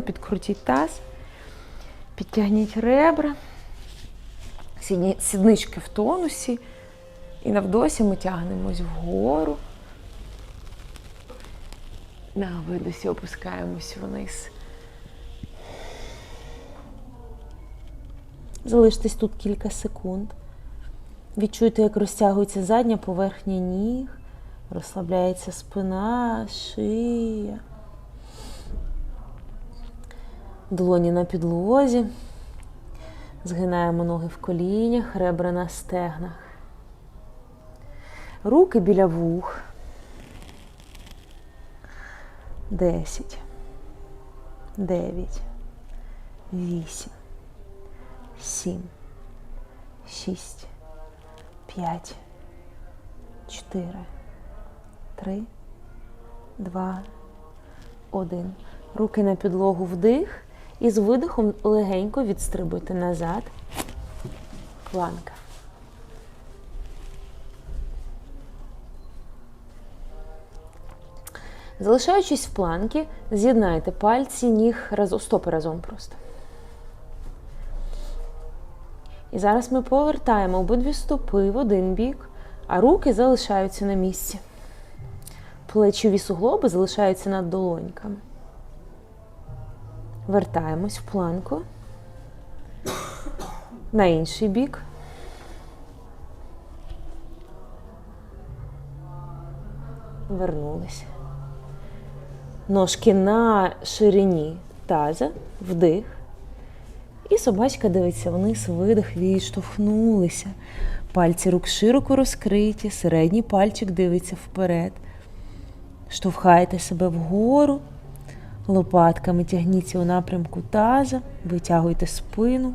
Підкрутіть таз, підтягніть ребра, сіднички в тонусі. І навдосі ми тягнемось вгору. На видосі опускаємось вниз. Залиштесь тут кілька секунд. Відчуйте, як розтягується задня поверхня ніг, розслабляється спина, шия. Долоні на підлозі. Згинаємо ноги в колінях, ребра на стегнах. Руки біля вух. Десять. Дев'ять. Вісім. Сім. Шість. П'ять. Чотири. Три. Два. Один. Руки на підлогу вдих. І з видихом легенько відстрибуйте назад. Планка. Залишаючись в планці, з'єднайте пальці ніг разом, стопи разом просто. І зараз ми повертаємо обидві стопи в один бік, а руки залишаються на місці. Плечові суглоби залишаються над долоньками. Вертаємось в планку. На інший бік. Вернулися. Ножки на ширині таза, вдих. І собачка дивиться вниз, видих, відштовхнулися. Пальці рук широко розкриті, середній пальчик дивиться вперед. Штовхайте себе вгору, лопатками тягніться у напрямку таза, витягуйте спину.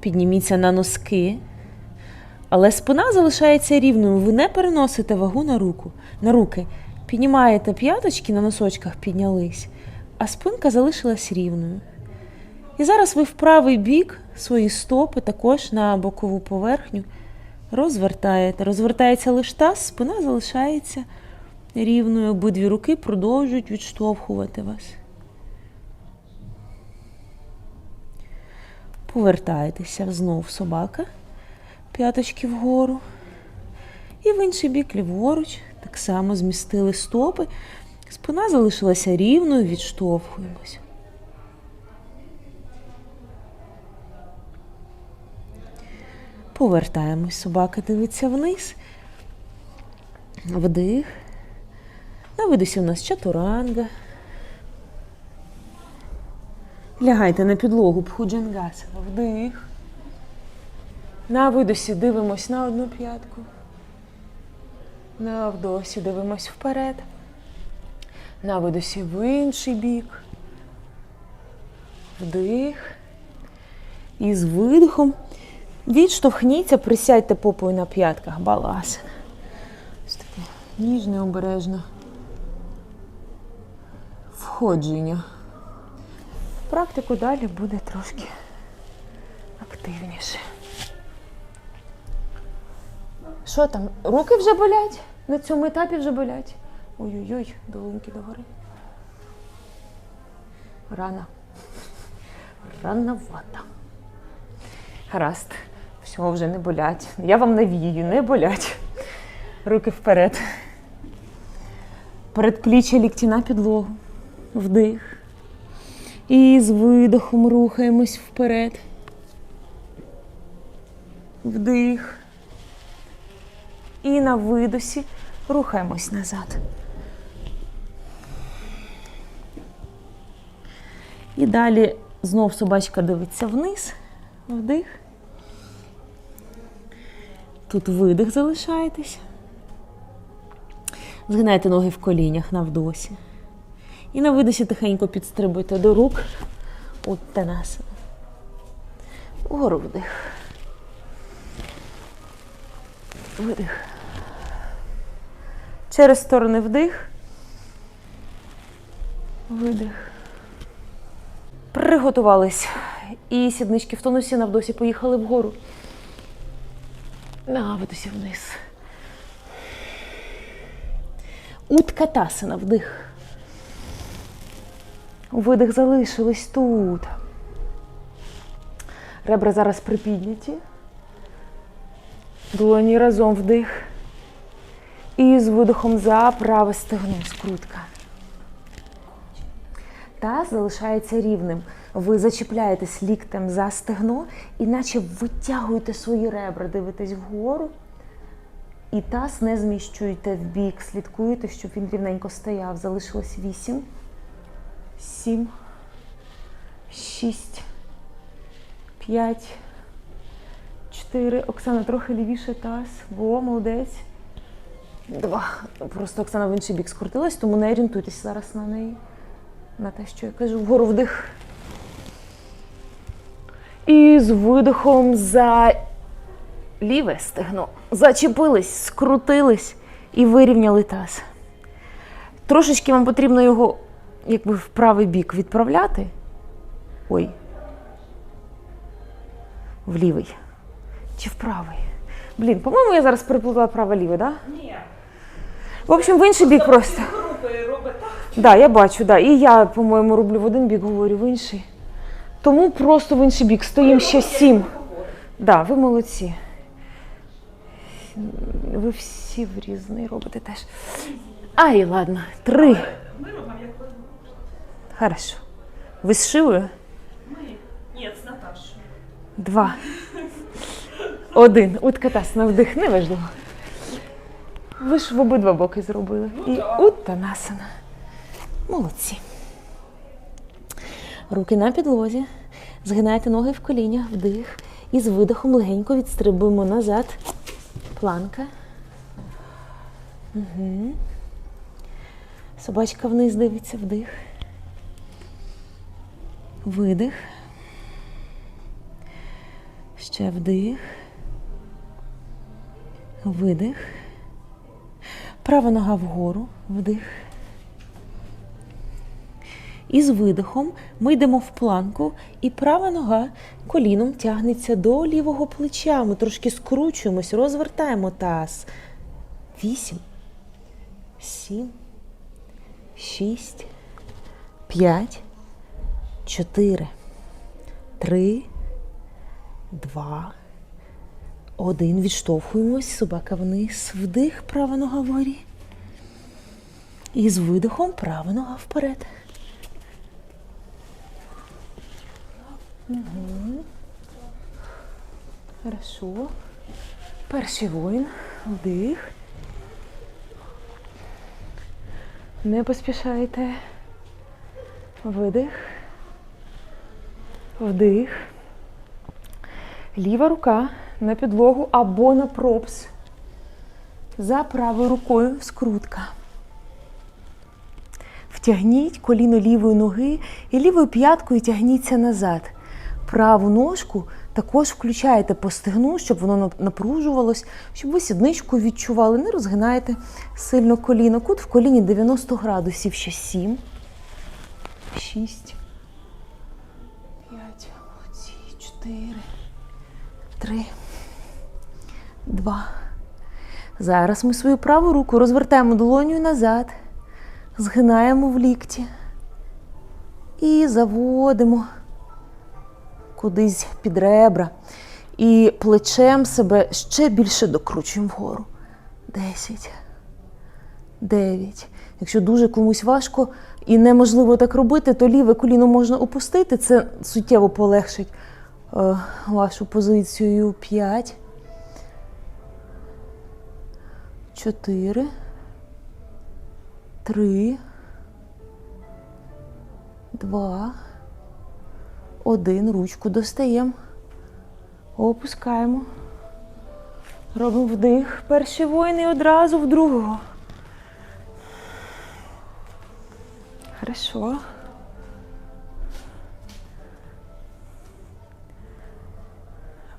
Підніміться на носки. Але спина залишається рівною. Ви не переносите вагу на руку, на руки. Піднімаєте п'яточки на носочках піднялись, а спинка залишилась рівною. І зараз ви в правий бік свої стопи також на бокову поверхню розвертаєте. Розвертається лише таз, спина залишається рівною. Обидві руки продовжують відштовхувати вас. Повертаєтеся знову собака п'яточки вгору. І в інший бік ліворуч так само змістили стопи. Спина залишилася рівною, відштовхуємось. Повертаємось. Собака дивиться вниз. Вдих. На видосі у нас чатуранга. Лягайте на підлогу Бхуджангасана. Вдих. На видосі дивимось на одну п'ятку. На вдосі дивимось вперед. На видосі в інший бік. Вдих. І з видихом відштовхніться, присядьте попою на п'ятках. Баласана. Ось таке ніжне, входження. Практику далі буде трошки активніше. Що там? Руки вже болять? На цьому етапі вже болять? Ой-ой-ой, долоньки догори. Рано. Рановато. Гаразд. Всього вже не болять. Я вам навію, не болять. Руки вперед. Передпліччя лікті на підлогу. Вдих. І з видохом рухаємось вперед. Вдих. І на видосі рухаємось назад. І далі знов собачка дивиться вниз. Вдих. Тут видих залишаєтесь. Згинайте ноги в колінях на вдосі. І на видосі тихенько підстрибуйте до рук. Уттанасана. Вгору вдих. Видих. Через сторони вдих. Видих. Приготувались. І сіднички в тонусі навдосі поїхали вгору. На видосі вниз. Уткатасана, вдих. Видих залишились тут. Ребра зараз припідняті. Долоні разом вдих. І з видихом за праве стегно скрутка. Таз залишається рівним. Ви зачіпляєтесь ліктем за стегно, і наче витягуєте свої ребра, дивитесь вгору. І таз не зміщуєте в бік, слідкуєте, щоб він рівненько стояв. Залишилось 8, 7, 6, 5, 4. Оксана, трохи лівіше таз. Во, молодець. Два. Просто Оксана в інший бік скрутилась, тому не орієнтуйтесь зараз на неї. На те, що я кажу, вгору вдих. І з видихом за ліве стегно. Зачепились, скрутились і вирівняли таз. Трошечки вам потрібно його якби в правий бік відправляти. Ой. В лівий. Чи в правий? Блін, по-моєму, я зараз переплутала право-ліве, так? Да? Ні. В общем, в інший бік просто. Групи. Да, я бачу, да. І я, по-моєму, роблю в один бік, говорю в інший. Тому просто в інший бік. Стоїмо ще сім. Да, ви молодці. Ви всі в різний робите теж. Ай, ладно. Три. Ми робимо як ви. Хорошо. Ви з Шивою? Ми. Ні, з Наташою. Два. Один. Уткатас на вдих. Неважливо. Ви ж в обидва боки зробили. І уттанасана. Молодці. Руки на підлозі. Згинайте ноги в колінях, вдих. І з видихом легенько відстрибуємо назад. Планка. Угу. Собачка вниз дивиться, вдих. Видих. Ще вдих. Видих. Права нога вгору. Вдих. І з видихом ми йдемо в планку, і права нога коліном тягнеться до лівого плеча. Ми трошки скручуємось, розвертаємо таз. Вісім, сім, шість, п'ять, чотири, три, два, один. Відштовхуємось, собака вниз, вдих, права нога вгорі. І з видихом права нога вперед. Угу. Хорошо. Перший воїн. Вдих. Не поспішайте. Видих. Вдих. Ліва рука на підлогу або на пропс. За правою рукою скрутка. Втягніть коліно лівої ноги і лівою п'яткою тягніться назад. Праву ножку також включаєте по стегну, щоб воно напружувалось, щоб ви сідничку відчували. Не розгинаєте сильно коліно. Кут в коліні 90 градусів. Ще 7, 6, 5, молодці, 4, 3, 2. Зараз ми свою праву руку розвертаємо долоню назад, згинаємо в лікті і заводимо кудись під ребра. І плечем себе ще більше докручуємо вгору. Десять. Дев'ять. Якщо дуже комусь важко і неможливо так робити, то ліве коліно можна опустити. Це суттєво полегшить е, вашу позицію. П'ять. Чотири. Три. Два. Один. Ручку достаємо. Опускаємо. Робимо вдих. Перший воїн і одразу в другого. Хорошо.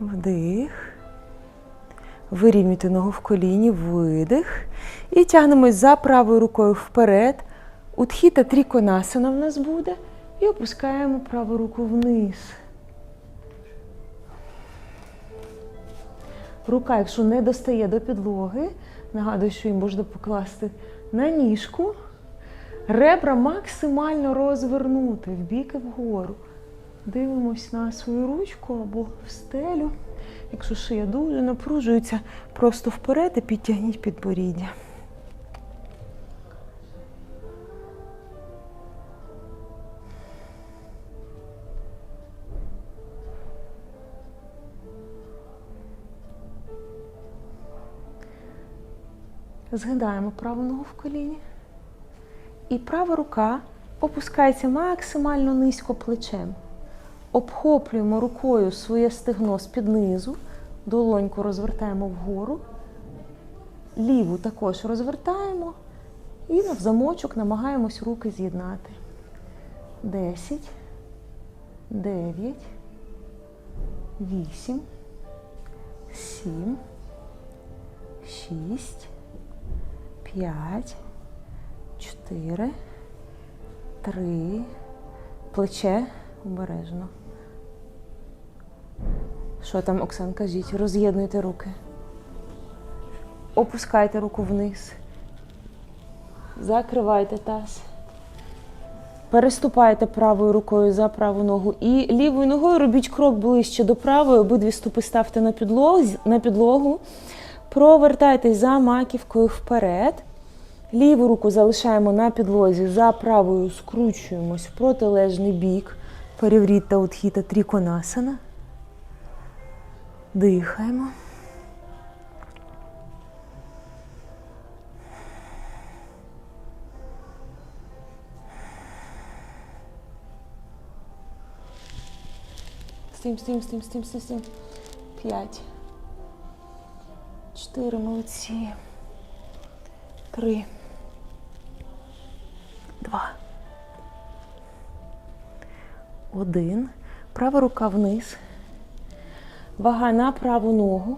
Вдих. Вирівнюйте ногу в коліні, видих. І тягнемось за правою рукою вперед. Утхіта тріконасана в нас буде. І опускаємо праву руку вниз. Рука, якщо не достає до підлоги, Нагадую, що їм можна покласти на ніжку. Ребра максимально розвернути в бік і вгору. Дивимось на свою ручку або в стелю. Якщо шия дуже напружується, просто вперед і підтягніть підборіддя. Згинаємо праву ногу в коліні. І права рука опускається максимально низько плечем. Обхоплюємо рукою своє стегно з-під низу, долоньку розвертаємо вгору, ліву також розвертаємо і в замочок намагаємось руки з'єднати. 10, 9, 8, 7, 6, 5, 4, 3, плече обережно. Що там, Оксан, кажіть? Роз'єднуйте руки. Опускайте руку вниз. Закривайте таз. Переступайте правою рукою за праву ногу. І лівою ногою робіть крок ближче до правої, обидві стопи ставте на підлогу, на підлогу. Провертайтесь за маківкою вперед. Ліву руку залишаємо на підлозі, за правою скручуємось в протилежний бік. Переврітта утхіта тріконасана. Дихаємо. Стим, стим, стим, стим, стим, стим. П'ять. Чотири, молодці. Три. Два. Один. Права рука вниз. Вага на праву ногу.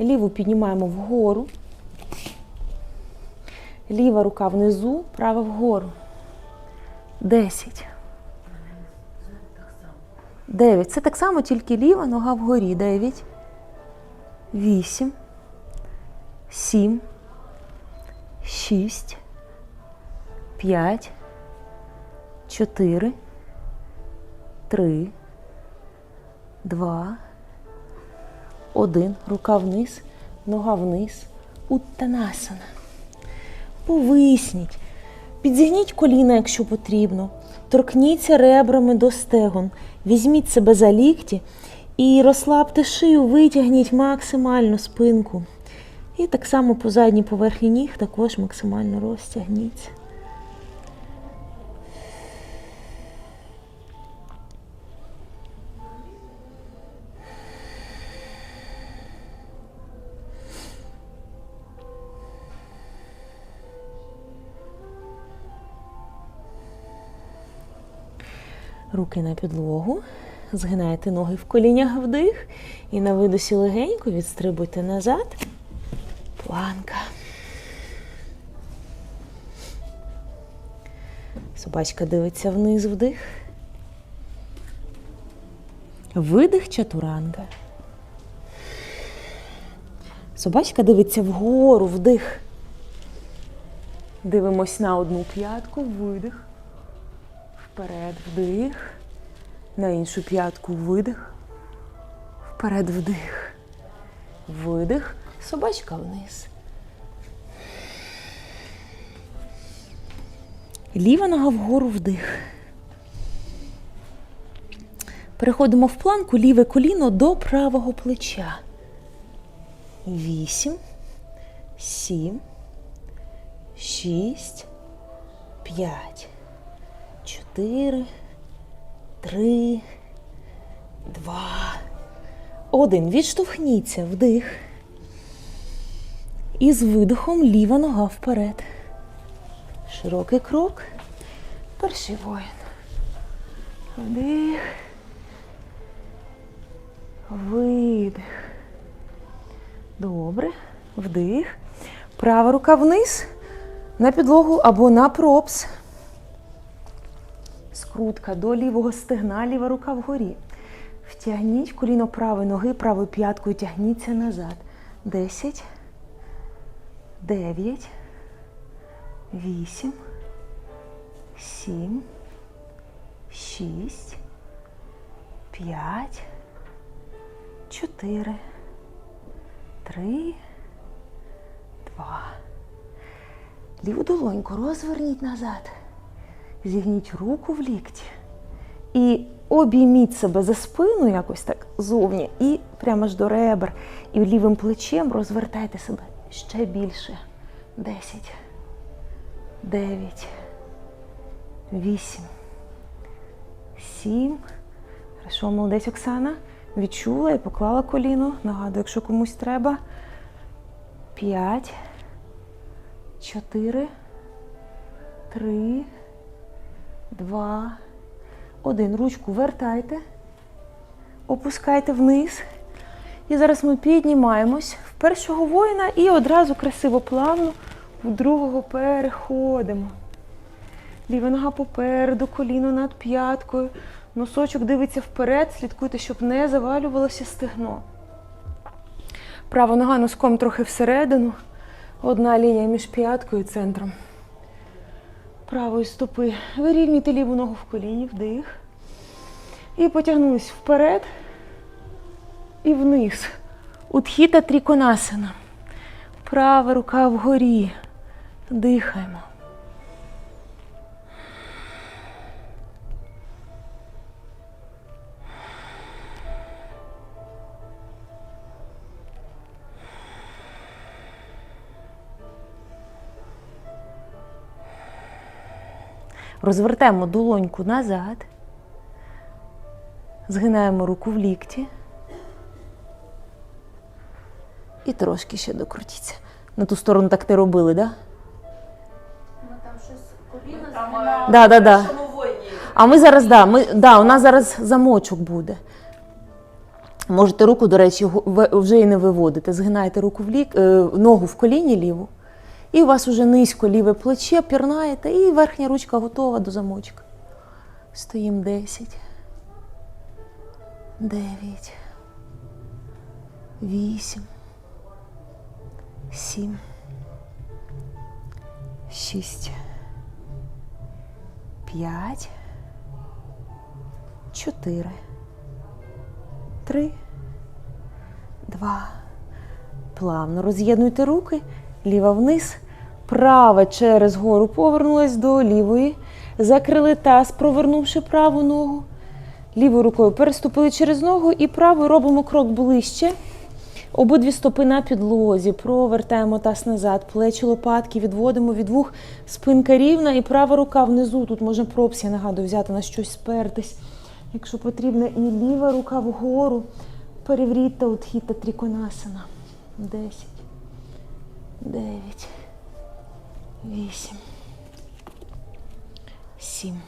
Ліву піднімаємо вгору. Ліва рука внизу, права вгору. Десять. Дев'ять. Це так само, тільки ліва нога вгорі. Дев'ять. Вісім. Сім. Шість. П'ять. Чотири. Три. Два. Один. Рука вниз. Нога вниз. Уттанасана. Повисніть. Підзігніть коліна, якщо потрібно. Торкніться ребрами до стегон. Візьміть себе за лікті і розслабте шию, витягніть максимально спинку. І так само по задній поверхні ніг також максимально розтягніться. Руки на підлогу. Згинаєте ноги в колінях вдих. І на видосі легенько відстрибуйте назад. Планка. Собачка дивиться вниз вдих. Видих чатуранга. Собачка дивиться вгору вдих. Дивимось на одну п'ятку, видих. Вперед вдих. На іншу п'ятку видих. Вперед вдих. Видих. Собачка вниз. Ліва нога вгору вдих. Переходимо в планку ліве коліно до правого плеча. Вісім, сім, шість, п'ять, чотири, три, два, один. Відштовхніться вдих. І з видихом ліва нога вперед. Широкий крок. Перший воїн. Вдих. Видих. Добре. Вдих. Права рука вниз. На підлогу або на пропс. Скрутка до лівого стегна, ліва рука вгорі. Втягніть коліно правої ноги, правою п'яткою тягніться назад. Десять. Дев'ять, вісім, сім, шість, п'ять, чотири, три, два. Ліву долоньку розверніть назад. Зігніть руку в лікті. І обійміть себе за спину якось так зовні, і прямо ж до ребер. І лівим плечем розвертайте себе ще більше. Десять, дев'ять, вісім, сім. Хорошо, молодець Оксана. Відчула і поклала коліно. Нагадую, якщо комусь треба. П'ять, чотири, три, два, один. Ручку вертайте, опускайте вниз. І зараз ми піднімаємось в першого воїна і одразу красиво плавно в другого переходимо. Ліва нога попереду, коліно над п'яткою. Носочок дивиться вперед, слідкуйте, щоб не завалювалося стегно. Права нога носком трохи всередину. Одна лінія між п'яткою і центром. Правої стопи. Вирівнюйте ліву ногу в коліні, вдих. І потягнулись вперед і вниз. Утхіта тріконасана. Права рука вгорі. Дихаємо. Розвертаємо долоньку назад. Згинаємо руку в лікті. І трошки ще докрутіться. На ту сторону так не робили, так? Да? Ми там щось коліна Там, е, Да, да, да. А ми зараз, да, ми, да, у нас зараз замочок буде. Можете руку, до речі, вже і не виводити. Згинаєте руку в лік, е, ногу в коліні ліву, і у вас уже низько ліве плече, пірнаєте, і верхня ручка готова до замочка. Стоїмо 10, 9, 8, 7, 6, 5, 4, 3, 2. Плавно роз'єднуйте руки, ліва вниз, права через гору повернулась до лівої. Закрили таз, провернувши праву ногу. Лівою рукою переступили через ногу і правою робимо крок ближче. Обидві стопи на підлозі, провертаємо таз назад, плечі лопатки, відводимо від вух, спинка рівна і права рука внизу. Тут можна пропсі, нагадую, взяти на щось спертись. Якщо потрібно, і ліва рука вгору. Перевріть утхіта тріконасана. Десять, дев'ять, вісім, сім,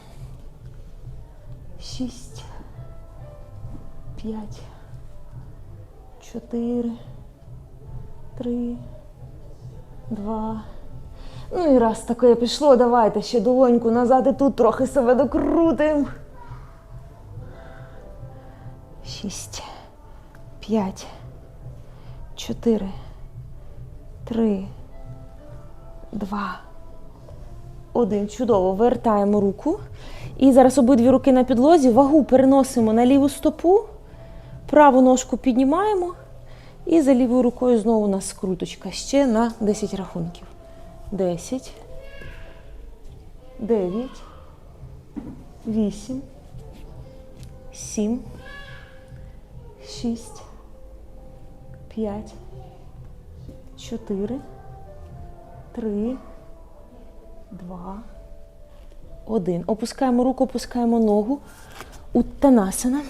шість, п'ять, чотири, три, два. Ну і раз таке пішло, давайте ще долоньку назад і тут трохи себе докрутимо. Шість, п'ять, чотири, три, два, один. Чудово. Вертаємо руку. І зараз обидві руки на підлозі. Вагу переносимо на ліву стопу, праву ножку піднімаємо. І за лівою рукою знову у нас скруточка. Ще на 10 рахунків. 10, 9, 8, 7, 6, 5, 4, 3, 2, 1. Опускаємо руку, опускаємо ногу. Уттанасана.